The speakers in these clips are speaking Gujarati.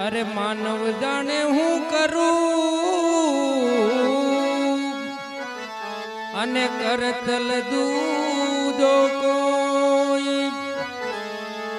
અરે માનવ જાણે હું કરું? અને કરતલ દૂધો કોઈ?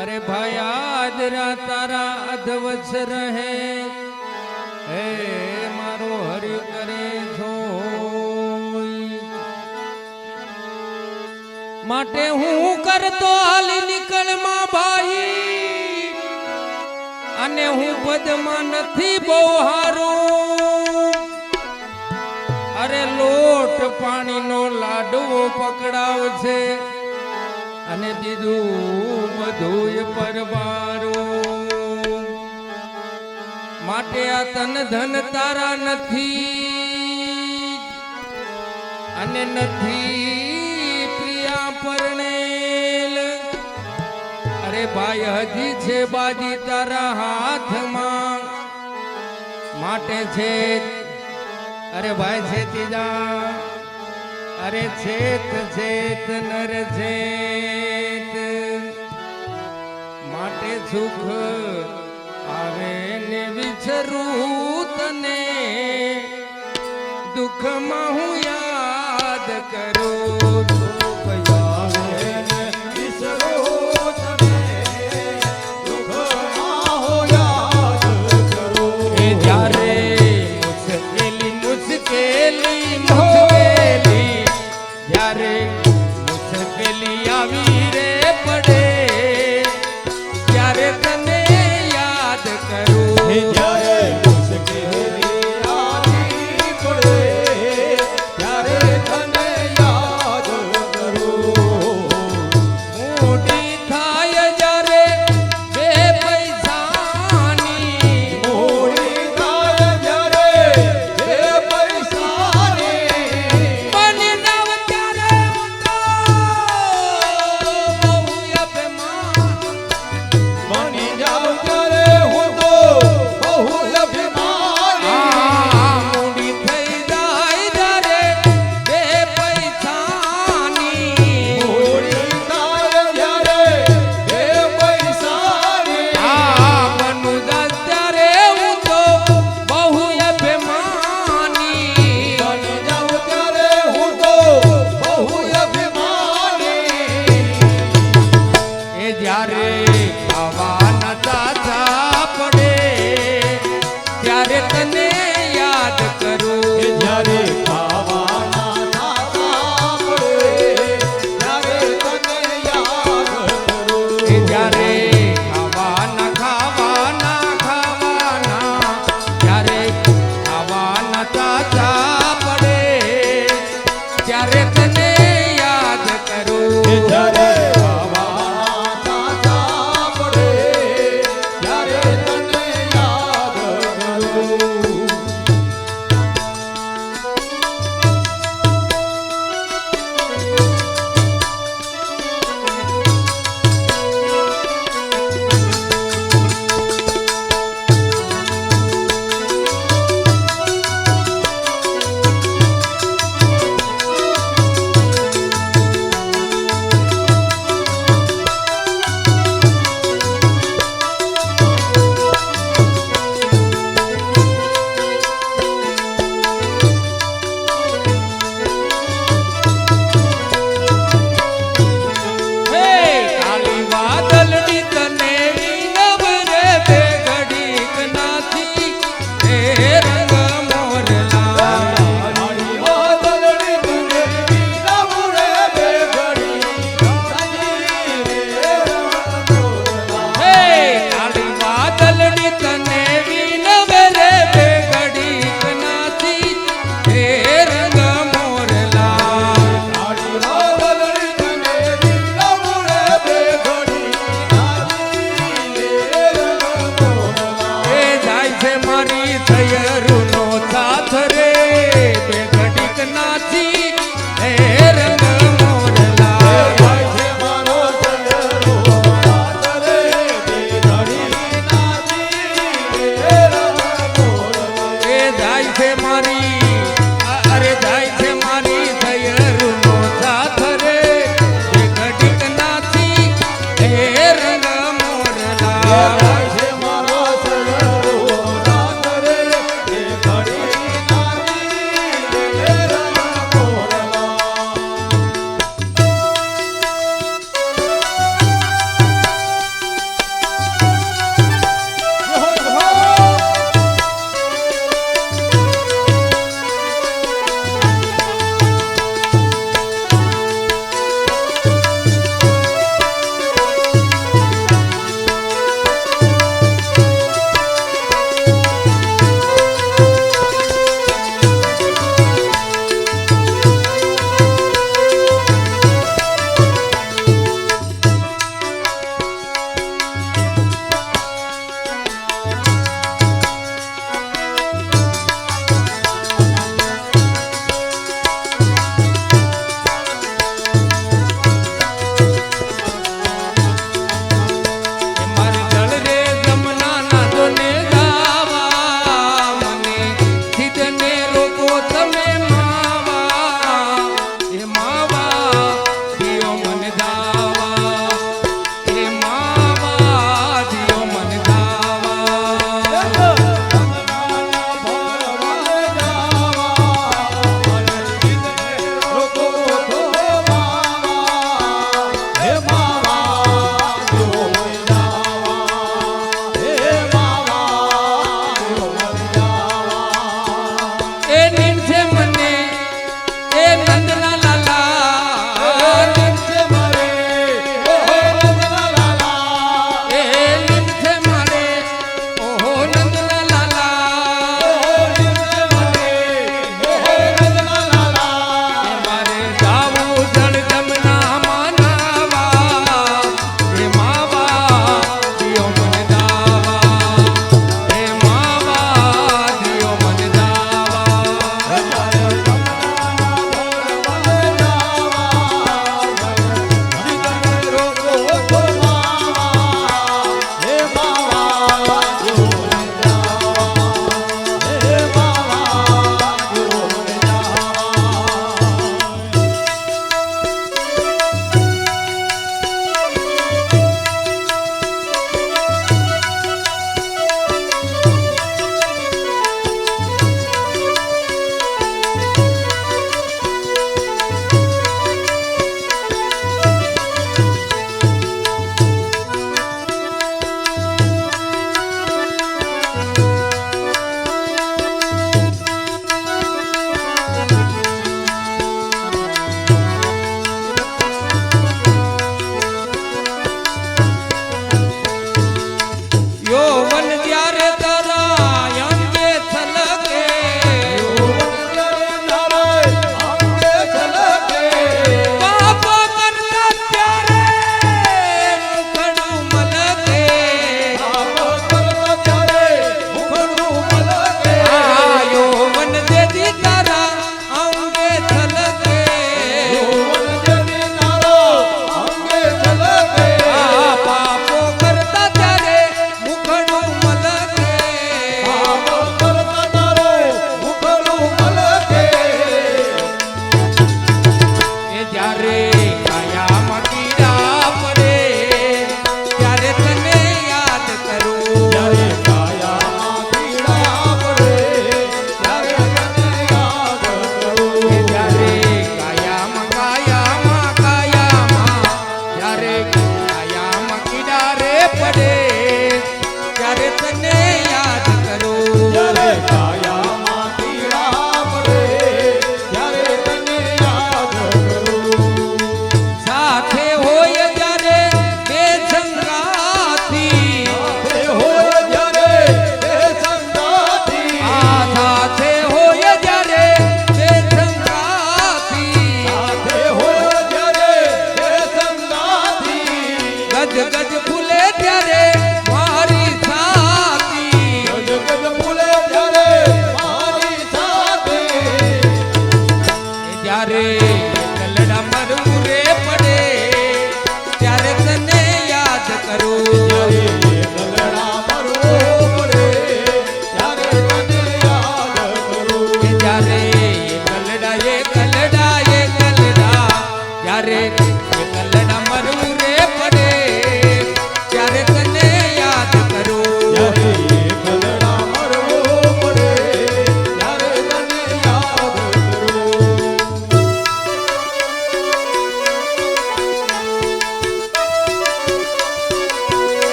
અરે ભાઈ આજરા તારા અધવચ રહે. હે મારો હરિ કરે છો માટે હું કરતો હાલ નિકળમાં ભાઈ. ને હું પદમાં નથી બહુ હારું. અરે લોટ પાણીનો લાડવો પકડાવશે અને બીજું બધું પરવારું. માટે આ તન ધન તારા નથી અને નથી અરે ભાઈ, હજી છે બાજી તારા હાથમાં. માટે છે અરે ભાઈ, છે તીજા અરે છેત છેત, નર, છેત. માટે સુખ આવે ને વિચરું તને. દુઃખમાં હું યાદ કરું